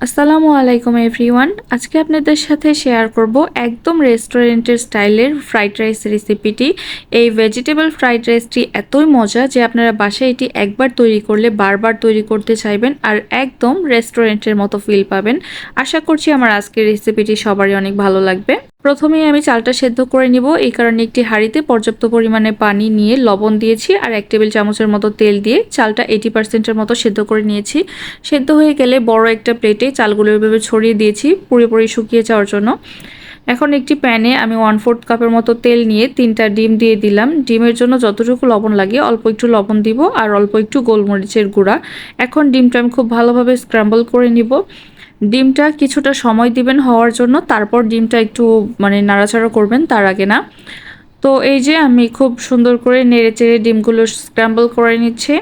আসসালামু আলাইকুম এভরিওয়ান আজকে আপনাদের সাথে শেয়ার করব একদম রেস্টুরেন্টের স্টাইলের ফ্রাইড রাইস রেসিপিটি এই ভেজিটেবল ফ্রাইড রাইসটি এতই মজা যে আপনারা বাসায় এটি একবার তৈরি করলে বারবার তৈরি করতে চাইবেন আর একদম রেস্টুরেন্টের মতো ফিল পাবেন। আশা করছি আমার আজকের রেসিপিটি সবারই অনেক ভালো লাগবে। প্রথমেই আমি চালটা সেদ্ধ করে নিব। এই কারণে একটি হাঁড়িতে পর্যাপ্ত পরিমাণে পানি নিয়ে লবণ দিয়েছি আর এক টেবিল চামচের মতো তেল দিয়ে চালটা এইটি পার্সেন্টের মতো সেদ্ধ করে নিয়েছি। সেদ্ধ হয়ে গেলে বড় একটা প্লেটে চালগুলো এভাবে ছড়িয়ে দিয়েছি পুরোপুরি শুকিয়ে যাওয়ার জন্য। এখন একটি প্যানে আমি ওয়ান ফোর্থ কাপের মতো তেল নিয়ে তিনটা ডিম দিয়ে দিলাম। ডিমের জন্য যতটুকু লবণ লাগে অল্প একটু লবণ দিব আর অল্প একটু গোলমরিচের গুঁড়া। এখন ডিমটা আমি খুব ভালোভাবে স্ক্র্যাম্বল করে নিব। ডিমটা কিছুটা সময় দিবেন হওয়ার জন্য, তারপর ডিমটা একটু মানে নাড়াচাড়া করবেন তার আগে না। তো এই যে আমি খুব সুন্দর করে নেড়ে চেড়ে ডিমগুলো স্ক্র্যাম্বল করে নিচ্ছি।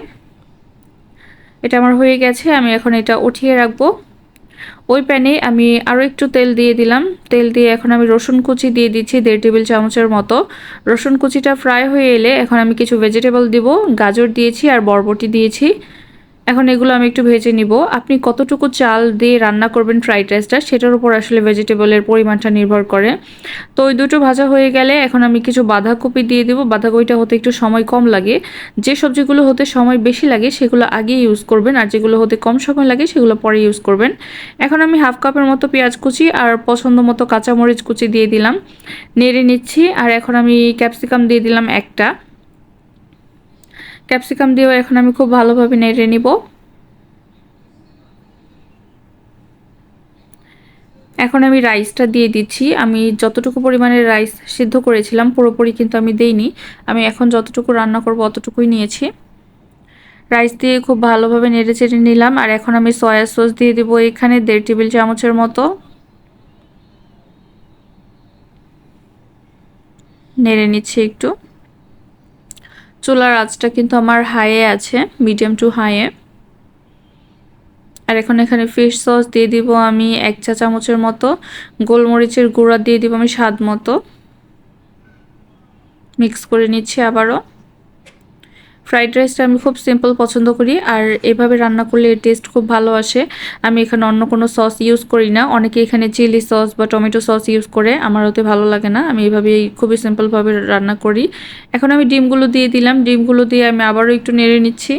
এটা আমার হয়ে গেছে, আমি এখন এটা উঠিয়ে রাখব। ওই প্যানে আমি আরও একটু তেল দিয়ে দিলাম। তেল দিয়ে এখন আমি রসুন কুচি দিয়ে দিচ্ছি দেড় টেবিল চামচের মতো। রসুন কুচিটা ফ্রাই হয়ে এলে এখন আমি কিছু ভেজিটেবল দিব, গাজর দিয়েছি আর বরবটি দিয়েছি। এখন এগুলো আমি একটু ভেজে নিব। আপনি কতটুকু চাল দিয়ে রান্না করবেন ফ্রাইড রাইসটা সেটার উপর আসলে ভেজিটেবলের পরিমাণটা নির্ভর করে। তো ওই দুটো ভাজা হয়ে গেলে এখন আমি কিছু বাঁধাকপি দিয়ে দেবো। বাঁধাকপিটা হতে একটু সময় কম লাগে। যে সবজিগুলো হতে সময় বেশি লাগে সেগুলো আগে ইউজ করবেন, আর যেগুলো হতে কম সময় লাগে সেগুলো পরে ইউজ করবেন। এখন আমি হাফ কাপের মতো পেঁয়াজ কুচি আর পছন্দ মতো কাঁচামরিচ কুচি দিয়ে দিলাম। নেড়ে নিচ্ছি, আর এখন আমি ক্যাপসিকাম দিয়ে দিলাম একটা। ক্যাপসিকাম দিয়েও এখন আমি খুব ভালোভাবে নেড়ে নিব। এখন আমি রাইসটা দিয়ে দিচ্ছি। আমি যতটুকু পরিমাণে রাইস সিদ্ধ করেছিলাম, পুরোপুরি কিন্তু আমি দেইনি। আমি এখন যতটুকু রান্না করব অতটুকুই নিয়েছি। রাইস দিয়ে খুব ভালোভাবে নেড়ে চেড়ে নিলাম। আর এখন আমি সয়া সস দিয়ে দেবো এখানে দেড় টেবিল চামচের মতো। নেড়ে নিচ্ছি একটু। চুলার আঁচটা কিন্তু আমার হাইয়ে আছে মিডিয়াম টু হাইয়ে আর এখন এখানে ফিশ সস দিয়ে দিব আমি এক চা চামচের মতো, গোলমরিচের গুঁড়া দিয়ে দিব আমি স্বাদ মতো। মিক্স করে নিচ্ছি আবারও। ফ্রাইড রাইসটা আমি খুব সিম্পল পছন্দ করি, আর এভাবে রান্না করলে এর টেস্ট খুব ভালো আসে। আমি এখানে অন্য কোনো সস ইউজ করি না। অনেকে এখানে চিলি সস বা টমেটো সস ইউজ করে, আমার ওতে ভালো লাগে না। আমি এভাবেই খুবই সিম্পলভাবে রান্না করি। এখন আমি ডিমগুলো দিয়ে দিলাম। ডিমগুলো দিয়ে আমি আবারও একটু নেড়ে নিচ্ছি।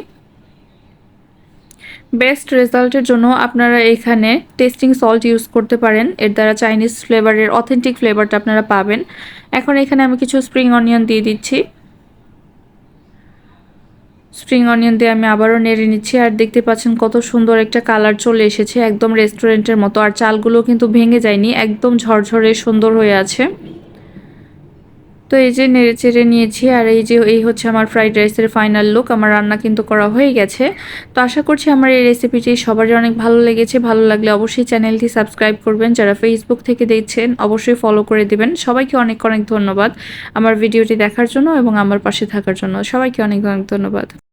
বেস্ট রেজাল্টের জন্য আপনারা এখানে টেস্টিং সল্ট ইউজ করতে পারেন। এর দ্বারা চাইনিজ ফ্লেভারের অথেন্টিক ফ্লেভারটা আপনারা পাবেন। এখন এখানে আমি কিছু স্প্রিং অনিয়ন দিয়ে দিচ্ছি। স্প্রিং অনিয়ন দিয়ে আমি আবারও নেড়ে নিচ্ছি আর দেখতে পাচ্ছেন কত সুন্দর একটা কালার চলে এসেছে, একদম রেস্টুরেন্টের মতো। আর চালগুলো কিন্তু ভেঙে যায়নি, একদম ঝরঝরে সুন্দর হয়ে আছে। তো এই যে নেড়ে চেড়ে নিয়েছি, আর এই যে এই হচ্ছে আমার ফ্রাইড রাইসের ফাইনাল লুক আমার রান্না কিন্তু করা হয়ে গেছে। তো আশা করছি আমার এই রেসিপিটি সবারই অনেক ভালো লেগেছে। ভালো লাগলে অবশ্যই চ্যানেলটি সাবস্ক্রাইব করবেন। যারা ফেসবুক থেকে দেখছেন, অবশ্যই ফলো করে দেবেন। সবাইকে অনেক অনেক ধন্যবাদ আমার ভিডিওটি দেখার জন্য এবং আমার পাশে থাকার জন্য। সবাইকে অনেক অনেক ধন্যবাদ।